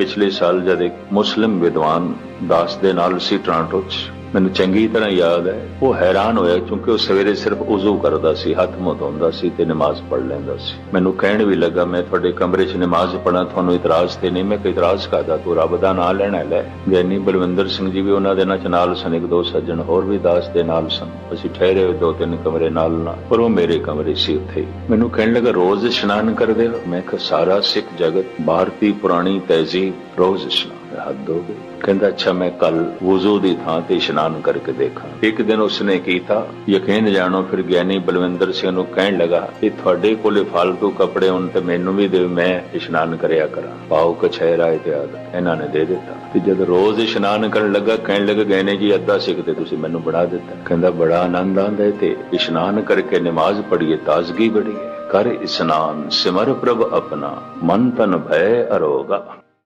ਪਿਛਲੇ ਸਾਲ ਜਦ ਇੱਕ ਮੁਸਲਿਮ ਵਿਦਵਾਨ ਦਾਸ ਦੇ ਨਾਲ ਸੀ ਟ੍ਰਾਂਟੋ 'ਚ ਮੈਨੂੰ ਚੰਗੀ ਤਰ੍ਹਾਂ ਯਾਦ ਹੈ। ਉਹ ਹੈਰਾਨ ਹੋਇਆ ਕਿਉਂਕਿ ਉਹ ਸਵੇਰੇ ਸਿਰਫ ਉਜ਼ੂ ਕਰਦਾ ਸੀ, ਹੱਥ ਮੁੰਹ ਧੋਂਦਾ ਸੀ ਤੇ ਨਮਾਜ਼ ਪੜ੍ਹ ਲੈਂਦਾ ਸੀ। ਮੈਨੂੰ ਕਹਿਣ ਵੀ ਲੱਗਾ, ਮੈਂ ਤੁਹਾਡੇ ਕਮਰੇ 'ਚ ਨਮਾਜ਼ ਪੜਾਂ ਤੁਹਾਨੂੰ ਇਤਰਾਜ਼ ਤੇ ਨਹੀਂ, ਮੈਂ ਕੋਈ ਇਤਰਾਜ਼ ਕਰਦਾ, ਤੂੰ ਰੱਬ ਦਾ ਨਾਮ ਲੈਣਾ, ਲੈ। ਗਿਆਨੀ ਬਲਵਿੰਦਰ ਸਿੰਘ ਜੀ ਵੀ ਉਹਨਾਂ ਦੇ ਨਾਲ ਨਾਲ ਸਨ, ਇੱਕ ਦੋ ਸੱਜਣ ਹੋਰ ਵੀ ਦਾਸ ਦੇ ਨਾਲ ਸਨ। ਅਸੀਂ ਠਹਿਰੇ ਹੋਏ ਦੋ ਤਿੰਨ ਕਮਰੇ ਨਾਲ ਨਾਲ, ਪਰ ਉਹ ਮੇਰੇ ਕਮਰੇ ਸੀ ਉੱਥੇ। ਹੀ। ਮੈਨੂੰ ਕਹਿਣ ਲੱਗਾ, ਰੋਜ਼ ਇਸ਼ਨਾਨ ਕਰਦੇ ਮੈਂ ਕਿਹਾ, ਸਾਰਾ ਸਿੱਖ ਜਗਤ, ਭਾਰਤੀ ਪੁਰਾਣੀ ਤਹਿਜ਼ੀਬ, ਰੋਜ਼ ਇਸ਼ਨਾਨ ਹੱਦ ਹੋ ਗਈ ਕਹਿੰਦਾ, ਅੱਛਾ, ਮੈਂ ਕੱਲ ਵਜ਼ੂ ਦੀ ਥਾਂ ਤੇ ਇਸ਼ਨਾਨ ਕਰਕੇ ਦੇਖਾਂ। ਇੱਕ ਦਿਨ ਉਸਨੇ ਕੀਤਾ, ਯਕੀਨ ਜਾਣੋ, ਫਿਰ ਗਿਆਨੀ ਬਲਵਿੰਦਰ ਸਿੰਘ ਨੂੰ ਕਹਿਣ ਲੱਗਾ ਇਹ ਤੁਹਾਡੇ ਕੋਲੇ ਫालतू ਕੱਪੜੇ ਹੁਣ ਤੇ ਮੈਨੂੰ ਵੀ ਦੇ ਮੈਂ ਇਸ਼ਨਾਨ ਕਰਿਆ ਕਰਾਂ। ਪਾਉ ਕਛਹਿਰਾ ਇਤਿਆਦ ਇਹਨਾਂ ਨੇ ਦੇ ਦਿੱਤਾ। ਤੇ ਜਦ ਰੋਜ਼ ਇਸ਼ਨਾਨ ਕਰਨ ਲੱਗਾ, ਕਹਿਣ ਲੱਗਾ, ਗਿਆਨੀ ਜੀ, ਅੱਧਾ ਸਿੱਖ ਤੇ ਤੁਸੀਂ ਮੈਨੂੰ ਬੜਾ ਦਿੱਤਾ। ਕਹਿੰਦਾ, ਬੜਾ ਆਨੰਦ ਆਉਂਦਾ ਹੈ ਤੇ ਇਸ਼ਨਾਨ ਕਰਕੇ ਨਮਾਜ਼ ਪੜ੍ਹੀਏ, ਤਾਜ਼ਗੀ ਬੜੀ ਕਰ ਇਸ਼ਨਾਨ ਸਿਮਰ ਪ੍ਰਭ ਆਪਣਾ, ਮਨ ਤਨ ਭੈ ਅਰੋਗਾ।